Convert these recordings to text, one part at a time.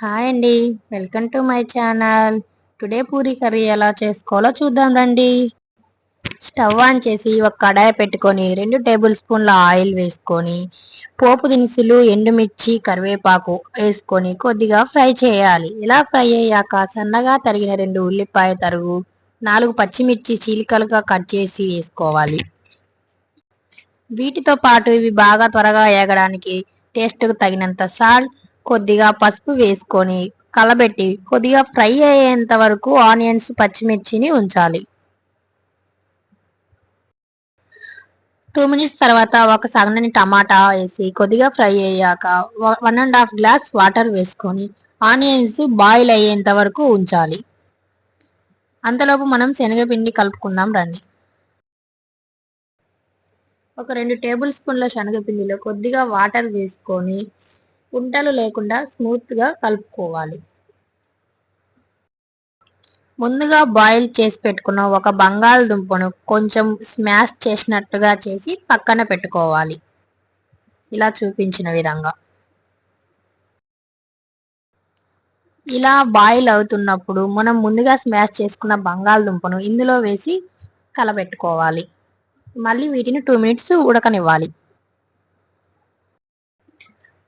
Hi అండి. Welcome to my channel. Today puri curry ఎలా చేసుకోవాలో చూద్దాం రండి. స్టవ్ ఆన్ చేసి ఒక కడాయి పెట్టుకొని రెండు టేబుల్ స్పూన్ల ఆయిల్ వేసుకొని పోపు దినుసులు ఎండుమిర్చి కరివేపాకు వేసుకొని కొద్దిగా ఫ్రై చేయాలి. ఇలా ఫ్రై అయ్యాక సన్నగా తరిగిన రెండు ఉల్లిపాయ తరుగు నాలుగు పచ్చిమిర్చి చీలికలుగా కట్ చేసి వేసుకోవాలి. వీటితో పాటు ఇవి బాగా త్వరగా ఏగడానికి టేస్ట్కు తగినంత సాల్ట్ కొద్దిగా పసుపు వేసుకొని కలబెట్టి కొద్దిగా ఫ్రై అయ్యేంత వరకు ఆనియన్స్ పచ్చిమిర్చిని ఉంచాలి. టూ మినిట్స్ తర్వాత ఒక సగనని టమాటా వేసి కొద్దిగా ఫ్రై అయ్యాక one and half glass water వేసుకొని ఆనియన్స్ బాయిల్ అయ్యేంత వరకు ఉంచాలి. అంతలోపు మనం శనగపిండి కలుపుకుందాం రండి. ఒక రెండు టేబుల్ స్పూన్ల శనగపిండిలో కొద్దిగా వాటర్ వేసుకొని ఉంటలు లేకుండా స్మూత్గా కలుపుకోవాలి. ముందుగా బాయిల్ చేసి పెట్టుకున్న ఒక బంగాళదుంపను కొంచెం స్మాష్ చేసినట్టుగా చేసి పక్కన పెట్టుకోవాలి. ఇలా చూపించిన విధంగా. ఇలా బాయిల్ అవుతున్నప్పుడు మనం ముందుగా స్మాష్ చేసుకున్న బంగాళదుంపను ఇందులో వేసి కలబెట్టుకోవాలి. మళ్ళీ వీటిని టూ మినిట్స్ ఉడకనివ్వాలి.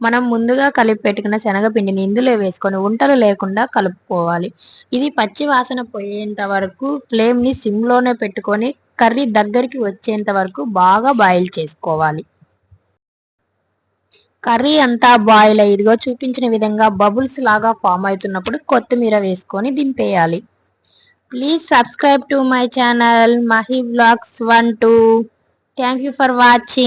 మనం ముందుగా కలిపి పెట్టుకున్న శనగపిండిని ఇందులో వేసుకొని ఉంటలు లేకుండా కలుపుకోవాలి. ఇది పచ్చి వాసన పోయేంత వరకు ఫ్లేమ్ని సిమ్లోనే పెట్టుకొని కర్రీ దగ్గరికి వచ్చేంత వరకు బాగా బాయిల్ చేసుకోవాలి. కర్రీ అంతా బాయిల్ అయ్యిదిగో చూపించిన విధంగా బబుల్స్ లాగా ఫామ్ అవుతున్నప్పుడు కొత్తిమీర వేసుకొని దింపేయాలి. Please subscribe to my channel Mahi blogs one two thank you for watching